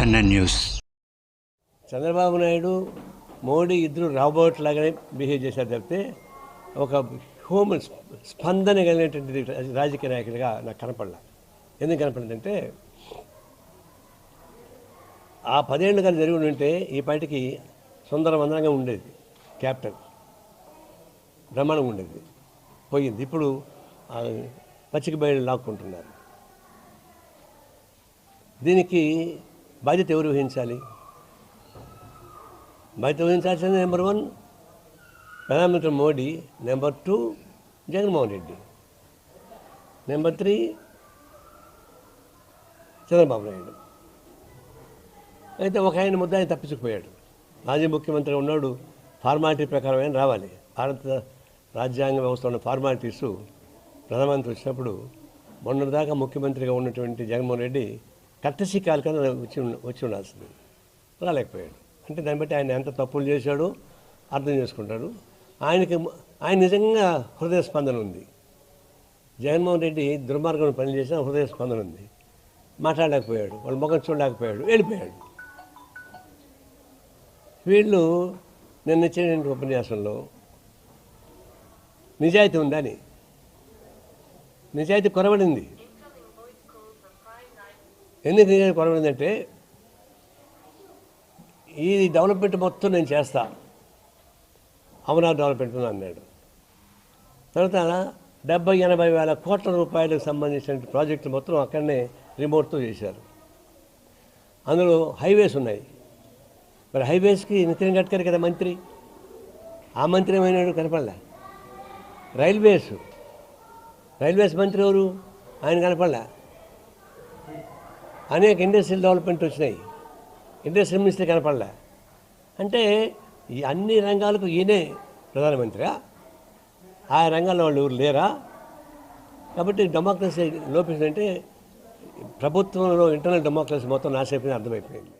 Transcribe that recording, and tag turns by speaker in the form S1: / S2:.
S1: NN news.
S2: Chandrababu Naidu Modi ఇద్దరు robot లాగానే behave చేశారు తప్పితే ఒక హోమ్ స్పందన కలిగినటువంటి రాజకీయ నాయకుడిగా నాకు కనపడలా. ఎందుకు కనపడిందంటే ఆ పదేళ్ళు కానీ జరిగి ఉంటే ఈ పాటికి సుందరవందనంగా ఉండేది క్యాప్టెన్ బ్రహ్మాండంగా ఉండేది పోయింది. ఇప్పుడు పచ్చిక బయలు లాక్కుంటున్నారు. దీనికి బాధ్యత ఎవరు వహించాలి? బాధ్యత వహించాల్సింది నెంబర్ వన్ ప్రధానమంత్రి Modi number two Jaganmohan Reddy number three Chandrababu Naidu. అయితే ఒక ఆయన ముద్ద ఆయన తప్పించుకుపోయాడు. మాజీ ముఖ్యమంత్రి ఉన్నాడు ఫార్మాలిటీ ప్రకారం ఆయన రావాలి. భారత రాజ్యాంగ వ్యవస్థ ఉన్న ఫార్మాలిటీస్ ప్రధానమంత్రి వచ్చినప్పుడు మొన్నటిదాకా ముఖ్యమంత్రిగా ఉన్నటువంటి జగన్మోహన్ రెడ్డి కట్టసి కాలికన వచ్చి వచ్చి ఉండాల్సింది. రాలేకపోయాడు. అంటే దాన్ని బట్టి ఆయన ఎంత తప్పులు చేశాడో అర్థం చేసుకుంటాడు. ఆయనకి ఆయన నిజంగా హృదయ స్పందన ఉంది. జగన్మోహన్ రెడ్డి దుర్మార్గం పని చేసిన హృదయ స్పందన ఉంది. మాట్లాడలేకపోయాడు. వాళ్ళ ముఖం చూడలేకపోయాడు. వెళ్ళిపోయాడు. వీళ్ళు నిన్న ఇచ్చిన ఉపన్యాసంలో నిజాయితీ ఉందని నిజాయితీ కొరబడింది ఎందుకు నేను కొరబడిందంటే ఈ డెవలప్మెంట్ మొత్తం నేను చేస్తా. అమరావతి డెవలప్మెంట్ అన్నాడు. తర్వాత డెబ్బై ఎనభై వేల కోట్ల రూపాయలకు సంబంధించిన ప్రాజెక్టులు మొత్తం అక్కడనే రిమోట్తో చేశారు. అందులో హైవేస్ ఉన్నాయి. మరి హైవేస్కి నితిన్ గడ్కరీ కదా మంత్రి? ఆ మంత్రి ఏమైనాడు కనపడలే? రైల్వేస్. రైల్వేస్ మంత్రి ఎవరు? ఆయన కనపడలే? అనేక ఇండస్ట్రియల్ డెవలప్మెంట్ వచ్చినాయి. ఇండస్ట్రియల్ మినిస్టర్ కనపడలే. అంటే ఈ అన్ని రంగాలకు ఈయనే ప్రధానమంత్రిగా ఆ రంగాల్లో వాళ్ళు ఎవరు లేరా? కాబట్టి డెమోక్రసీ లోపించిందంటే ప్రభుత్వంలో ఇంటర్నల్ డెమోక్రసీ మొత్తం నాశైపోయింది అర్థమైపోయింది.